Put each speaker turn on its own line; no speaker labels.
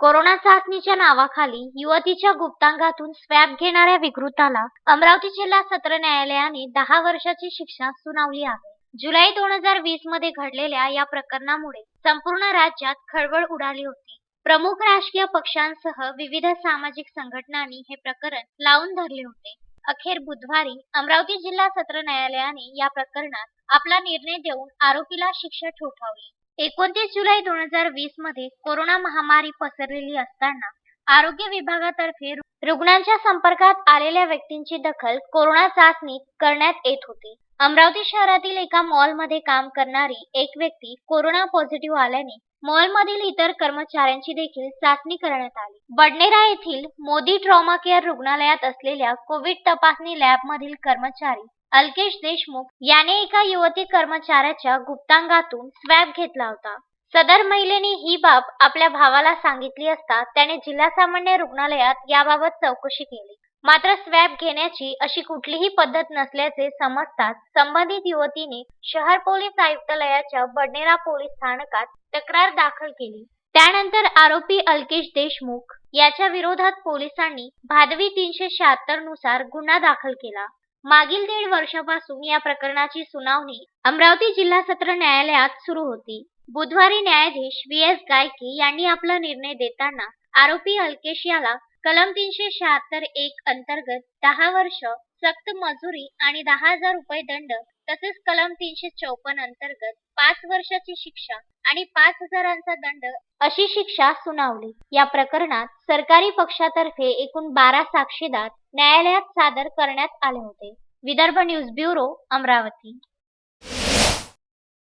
Corona चाचणीच्या नावाखाली युवतीच्या गुप्तांगातून swab घेणाऱ्या विकृताला अमरावती जिल्हा सत्र न्यायालयाने दहा वर्षाची शिक्षा सुनावली आहे. जुलै दोन हजार वीसमध्ये घडलेल्या या प्रकरणामुळे संपूर्ण राज्यात खळबळ उडाली होती. प्रमुख राजकीय पक्षांसह विविध सामाजिक संघटनांनी हे प्रकरण लावून धरले होते. अखेर बुधवारी अमरावती जिल्हा सत्र न्यायालयाने या प्रकरणात आपला निर्णय देऊन आरोपीला शिक्षा ठोठावली. एकोणतीस जुलै दोन हजार वीसमध्ये कोरोना महामारी पसरलेली असताना आरोग्य विभागातर्फे रुग्णांच्या संपर्कात आलेल्या व्यक्तींची दखल कोरोना चाचणी करण्यात येत होती. अमरावती शहरातील एका मॉलमध्ये काम करणारी एक व्यक्ती कोरोना पॉझिटिव्ह आल्याने मॉलमधील इतर कर्मचाऱ्यांची देखील चाचणी करण्यात आली. बडनेरा येथील मोदी ट्रॉमा केअर रुग्णालयात असलेल्या कोविड तपासणी लॅबमधील कर्मचारी अल्केश देशमुख याने एका युवती कर्मचाऱ्याच्या गुप्तांगातून स्वॅब घेतला होता. सदर महिलेने ही बाब आपल्या भावाला सांगितली असता त्याने जिल्हा सामान्य रुग्णालयात याबाबत चौकशी केली. मात्र स्वॅब घेण्याची अशी कुठलीही पद्धत नसल्याचे समजताच संबंधित युवतीने शहर पोलीस आयुक्तालयाच्या बडनेरा पोलीस स्थानकात तक्रार दाखल केली. त्यानंतर आरोपी अल्केश देशमुख याच्या विरोधात पोलिसांनी भादवी तीनशे शहात्तरनुसार गुन्हा दाखल केला. मागील दीड वर्षापासून या प्रकरणाची सुनावणी अमरावती जिल्हा सत्र न्यायालयात सुरू होती. बुधवारी न्यायाधीश व्ही एस गायके यांनी आपला निर्णय देताना आरोपी अल्केश याला कलम तीनशे शहात्तर एक अंतर्गत दहा वर्ष सक्त मजुरी आणि दहा हजार रुपये दंड तसेच कलम तीनशे चौपन्न अंतर्गत पाच वर्षाची शिक्षा आणि पाच हजारांचा दंड अशी शिक्षा सुनावली. या प्रकरणात सरकारी पक्षातर्फे एकूण बारा साक्षीदार न्यायालयात सादर करण्यात आले होते. Vidarbha news bureau Amravati.